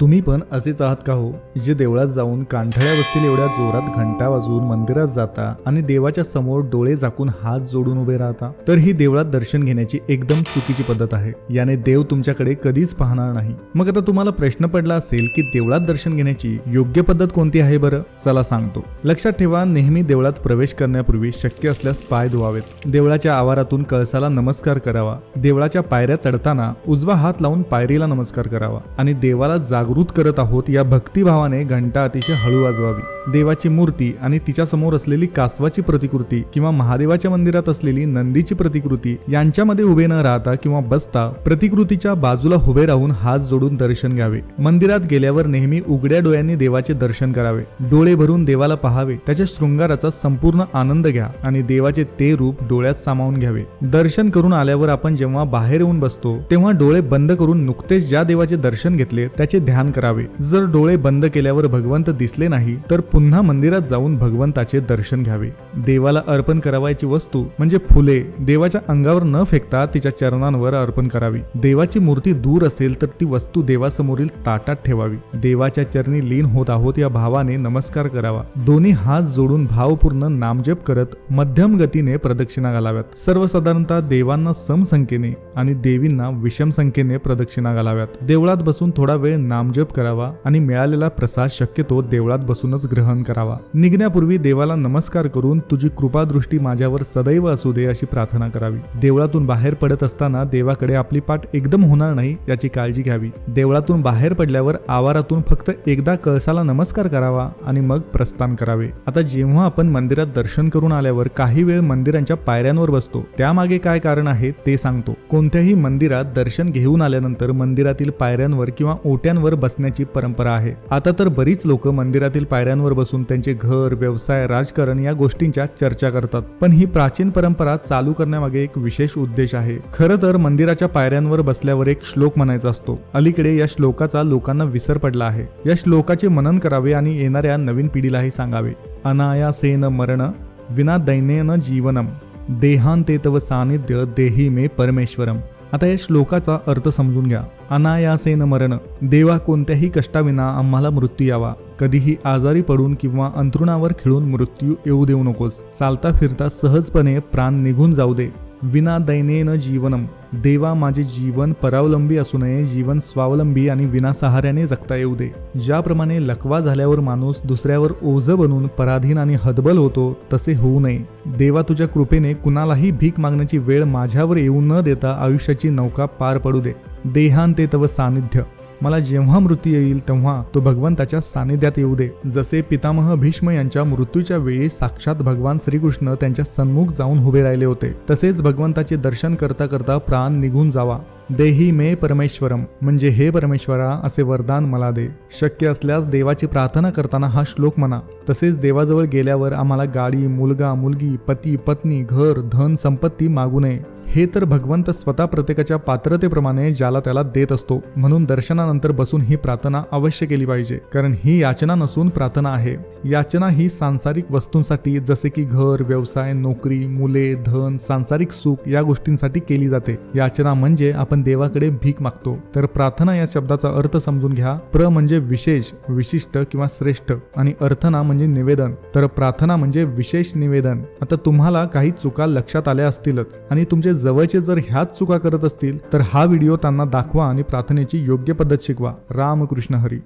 तुम्ही पण असेच आहात का हो जे देवळात जाऊन कांठळ्या बसतील एवढ्या जोरात घंटा वाजवून मंदिरात जाता आणि देवाच्या समोर डोळे झाकून हात जोडून उभे राहता? तर ही देवळात दर्शन घेण्याची एकदम चुकीची पद्धत आहे. याने देव तुमच्याकडे कधीच पाहणार नाही. मग आता तुम्हाला प्रश्न पडला असेल की देवळात दर्शन घेण्याची योग्य पद्धत कोणती आहे बरं? चला सांगतो. लक्षात ठेवा नेहमी देवळात प्रवेश करण्यापूर्वी शक्य असल्यास पाय धुवावेत. देवळाच्या आवारातून कळसाला नमस्कार करावा. देवळाच्या पायऱ्या चढताना उजवा हात लावून पायरीला नमस्कार करावा आणि देवाला जागृत करत आहोत. या भक्तिभावाने घंटा अतिशय हळू वाजवावी. देवाची मूर्ती आणि तिच्यासमोर असलेली कासवाची प्रतिकृती किंवा महादेवाच्या मंदिरात असलेली नंदीची प्रतिकृती यांच्यामध्ये उभे न राहता किंवा बसता प्रतिकृतीच्या बाजूला उभे राहून हात जोडून दर्शन घ्यावे. मंदिरात गेल्यावर नेहमी उघड्या डोळ्यांनी देवाचे दर्शन करावे. डोळे भरून देवाला पहावे. त्याच्या शृंगाराचा संपूर्ण आनंद घ्या आणि देवाचे ते रूप डोळ्यात सामावून घ्यावे. दर्शन करून आल्यावर आपण जेव्हा बाहेर येऊन बसतो तेव्हा डोळे बंद करून नुकतेच ज्या देवाचे दर्शन घेतले त्याचे ध्यान करावे. जर डोळे बंद केल्यावर भगवंत दिसले नाही तर पुन्हा मंदिरात जाऊन भगवंताचे दर्शन घ्यावे. देवाला अर्पण करावायची वस्तू म्हणजे फुले. देवाच्या अंगावर न फेकता तिच्या चरणांवर अर्पण करावी. देवाची मूर्ती दूर असेल तर ती वस्तू देवासमोरील ताटात ठेवावी. देवाच्या चरणी लीन होत आहोत या भावाने नमस्कार करावा. दोन्ही हात जोडून भावपूर्ण नामजप करत मध्यम गतीने प्रदक्षिणा घालाव्यात. सर्वसाधारणतः देवांना सम संख्येने आणि देवींना विषम संख्येने प्रदक्षिणा घालाव्यात. देवळात बसून थोडा वेळ नामजप करावा आणि मिळालेला प्रसाद शक्यतो देवळात बसूनच ग्रहण करावा. निघण्यापूर्वी देवाला नमस्कार करून तुझी कृपादृष्टी माझ्यावर सदैव असू दे अशी प्रार्थना करावी. देवळातून बाहेर पडत असताना देवाकडे आपली पाठ एकदम होणार नाही याची काळजी घ्यावी. देवळातून बाहेर पडल्यावर आवारातून फक्त एकदा कळसाला नमस्कार करावा आणि मग प्रस्थान करावे. आता जेव्हा आपण मंदिरात दर्शन करून आल्यावर काही वेळ मंदिरांच्या पायऱ्यांवर बसतो. त्यामागे काय कारण आहे ते सांगतो. कोणत्याही मंदिरात दर्शन घेऊन आल्यानंतर मंदिरातील पायऱ्यांवर किंवा ओट्यांवर बसण्याची परंपरा आहे. आता तर बरीच लोक मंदिरातील पायऱ्यांवर बसून त्यांचे घर व्यवसाय राजकारण या गोष्टींच्या चर्चा करतात. पण ही प्राचीन परंपरा चालू करण्यामागे एक विशेष उद्देश आहे. खरं तर मंदिराच्या पायऱ्यांवर बसल्यावर एक श्लोक म्हणायचा असतो. अलीकडे या श्लोकाचा लोकांना विसर पडला आहे. या श्लोकाचे मनन करावे आणि येणाऱ्या नवीन पिढीलाही सांगावे. अनायासेन मरण विना दैनेन जीवनम. देहांते तव सानिध्य देही मे परमेश्वरम. आता या श्लोकाचा अर्थ समजून घ्या. अनायासेन मरण. देवा कोणत्याही कष्टाविना आम्हाला मृत्यू यावा. कधीही आजारी पडून किंवा अंथरुणावर खिळून मृत्यू येऊ देऊ नकोस. चालता फिरता सहजपणे प्राण निघून जाऊ दे. विना दैनेन जीवनम. देवा माझे जीवन परावलंबी असू नये. जीवन स्वावलंबी आणि विनासहाऱ्याने जगता येऊ दे. ज्याप्रमाणे लकवा झाल्यावर माणूस दुसऱ्यावर ओझं बनून पराधीन आणि हदबल होतो तसे होऊ नये. देवा तुझ्या कृपेने कुणालाही भीक मागण्याची वेळ माझ्यावर येऊ न देता आयुष्याची नौका पार पडू दे. देहांते तव सानिध्य. मला जेव्हा मृत्यू येईल तेव्हा तो भगवंताच्या सानिध्यात येऊ दे. जसे पितामह भीष्म यांच्या मृत्यूच्या वेळी साक्षात भगवान श्रीकृष्ण त्यांच्या सन्मुख जाऊन उभे राहिले होते. तसेच भगवंताचे दर्शन करता करता प्राण निघून जावा. देही मे परमेश्वरम म्हणजे हे परमेश्वरा असे वरदान मला दे. शक्य असल्यास देवाची प्रार्थना करताना हा श्लोक म्हणा. तसेच देवाजवळ गेल्यावर आम्हाला गाडी मुलगा मुलगी पती पत्नी घर धन संपत्ती मागू नये. हे तर भगवंत स्वतः प्रत्येकाच्या पात्रतेप्रमाणे ज्याला त्याला देत असतो. म्हणून दर्शनानंतर बसून ही प्रार्थना अवश्य केली पाहिजे. कारण ही याचना नसून प्रार्थना आहे. याचना ही सांसारिक वस्तूंसाठी जसे की घर व्यवसाय नोकरी मुले धन सांसारिक सुख या गोष्टींसाठी केली जाते. याचना म्हणजे आपण देवाकडे भीक मागतो. तर प्रार्थना या शब्दाचा अर्थ समजून घ्या. प्र म्हणजे विशेष विशिष्ट किंवा श्रेष्ठ. आणि अर्थना म्हणजे निवेदन. तर प्रार्थना म्हणजे विशेष निवेदन. आता तुम्हाला काही चुका लक्षात आल्या असतीलच. आणि तुमचे जवळचे जर ह्याच चुका करत असतील तर हा व्हिडिओ त्यांना दाखवा आणि प्रार्थनेची योग्य पद्धत शिकवा. रामकृष्ण हरी.